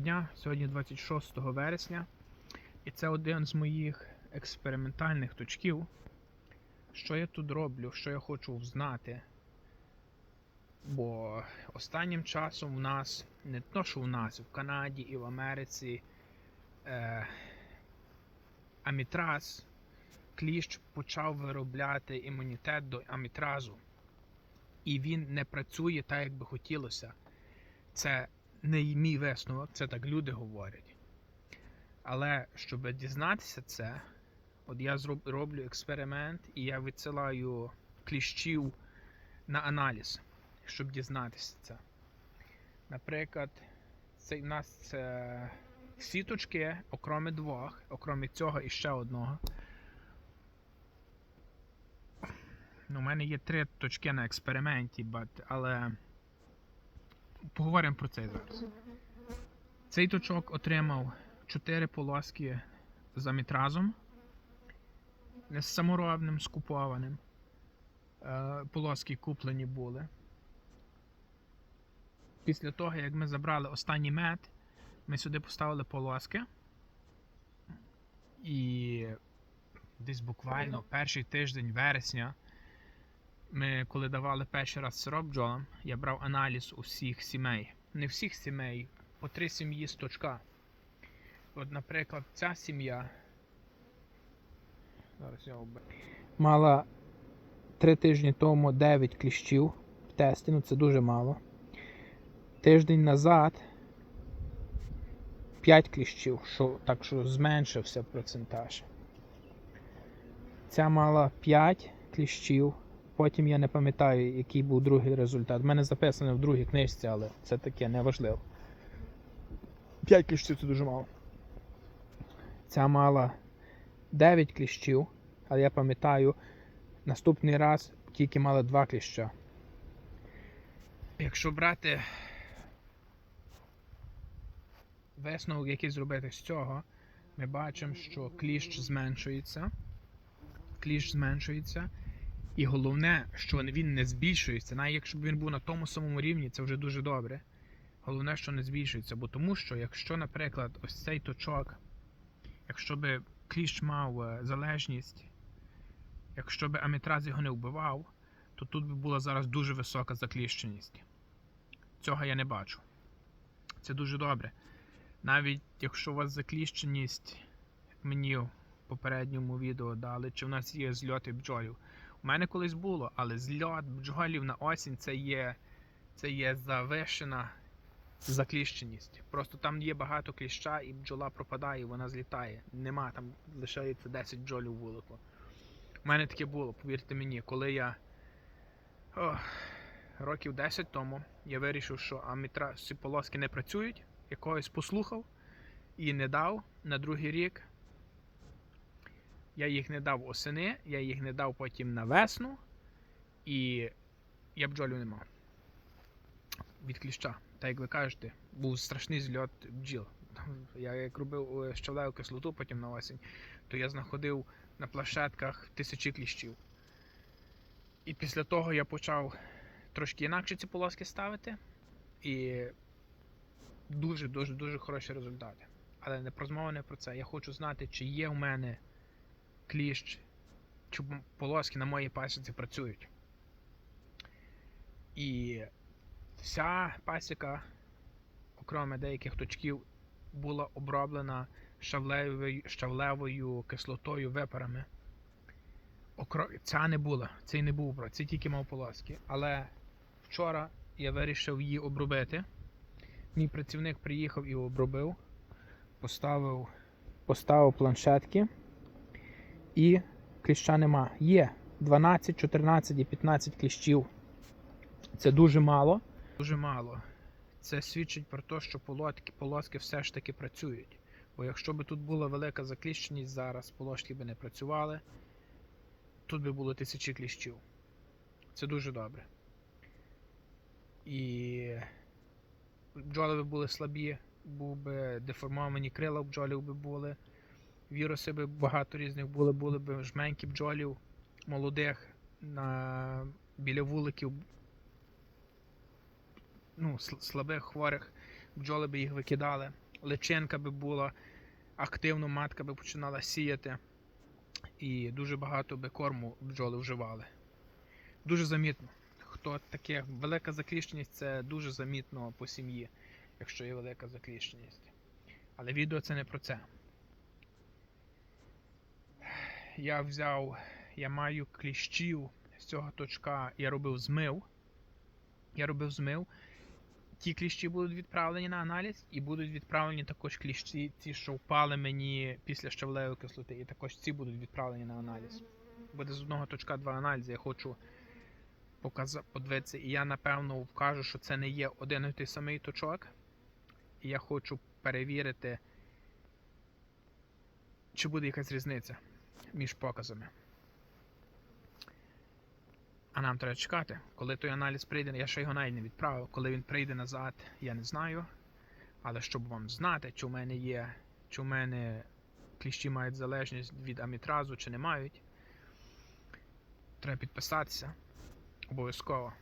дня. Сьогодні 26 вересня, і це один з моїх експериментальних точків. Що я тут роблю, що я хочу знати. Бо останнім часом в нас, не то, що в нас, в Канаді і в Америці е, амітраз, кліщ почав виробляти імунітет до амітразу. І він не працює так, як би хотілося. Це не мій висновок, це так люди говорять. Але щоб дізнатися це, от я роблю експеримент і я відсилаю кліщів на аналіз, щоб дізнатися це. Наприклад, це в нас це всі точки, окромі двох, окромі цього і ще одного. Ну, у мене є три точки на експерименті, but, але поговоримо про це зараз. Цей точок отримав 4 полоски з амітразом, не з саморобним, скупованим. Е, Полоски куплені були. Після того, як ми забрали останній мед, ми сюди поставили полоски. І десь буквально перший тиждень вересня ми, коли давали перший раз сироп бджолам, я брав аналіз усіх сімей. Не всіх сімей, по три сім'ї з точка. От, наприклад, ця сім'я. Зараз я обе- Мала три тижні тому 9 кліщів в тесті, ну це дуже мало. Тиждень назад 5 кліщів, що, так що зменшився процентаж. Ця мала 5 кліщів. Потім я не пам'ятаю, який був другий результат. У мене записано в другій книжці, але це таке неважливо. 5 кліщів це дуже мало. Ця мала 9 кліщів, але я пам'ятаю, наступний раз тільки мала 2 кліща. Якщо брати висновок, який зробити з цього, ми бачимо, що кліщ зменшується. Кліщ зменшується. І головне, що він не збільшується. Навіть якщо б він був на тому самому рівні, це вже дуже добре. Головне, що не збільшується. Бо тому що, якщо, наприклад, ось цей точок, якщо би кліщ мав е, залежність, якщо би амітраз його не вбивав, то тут би була зараз дуже висока закліщеність. Цього я не бачу. Це дуже добре. Навіть якщо у вас закліщеність, як мені в попередньому відео дали, чи в нас є зльоти бджолів. У мене колись було, але зльот бджолів на осінь це є, це є завишена закліщеність. Просто там є багато кліща і бджола пропадає, вона злітає. Нема, там лишається 10 бджолів вулику. У мене таке було, повірте мені, коли я ох, років 10 тому я вирішив, що амітра ці полоски не працюють, якогось послухав і не дав на другий рік. Я їх не дав осени, я їх не дав потім на весну, і я бджолів не мав. Від кліща. Так як ви кажете, був страшний зльот бджіл. Я як робив е, щавлеву кислоту потім на осінь, то я знаходив на плашетках тисячі кліщів. І після того я почав трошки інакше ці полоски ставити. І дуже дуже хороші результати. Але не про змову, не про це. Я хочу знати, чи є у мене кліщ, чи полоски на моїй пасіці працюють. І вся пасіка, окрім деяких точків, була оброблена шавлевою, шавлевою кислотою випарами. Окро... Ця не була, цей не був обрат, цей тільки мав полоски. Але вчора я вирішив її обробити. Мій працівник приїхав і обробив, поставив, поставив планшетки і кліща нема. Є 12, 14 і 15 кліщів. Це дуже мало. Дуже мало. Це свідчить про те, що полоски, полоски все ж таки працюють. Бо якщо б тут була велика закліщеність зараз, полоски б не працювали, тут би було тисячі кліщів. Це дуже добре. І бджоли би були слабі, був би деформовані крила бджолів би були. Віруси би багато різних були, були б жменьки бджолів молодих на, біля вуликів. Ну, слабих, хворих, бджоли би їх викидали. личинка би була, активно матка би починала сіяти, і дуже багато би корму бджоли вживали. Дуже замітно. Хто таке велика закліщеність, це дуже замітно по сім'ї, якщо є велика закліщеність. Але відео це не про це. Я взяв, я маю кліщів з цього точка, я робив змив. Я робив змив. Ті кліщі будуть відправлені на аналіз, і будуть відправлені також кліщі, ті, що впали мені після щавлевої кислоти, і також ці будуть відправлені на аналіз. Буде з одного точка два аналізи. Я хочу подивитися, і я напевно вкажу, що це не є один і той самий точок. І я хочу перевірити, чи буде якась різниця між показами. А нам треба чекати, коли той аналіз прийде, я ще його навіть не відправив. Коли він прийде назад, я не знаю. Але щоб вам знати, чи в мене є, чи в мене кліщі мають залежність від амітразу, чи не мають, треба підписатися. Обов'язково.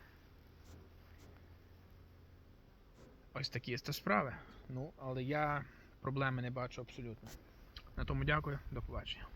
Ось такі це справи. Ну, але я проблеми не бачу абсолютно. На тому дякую, до побачення.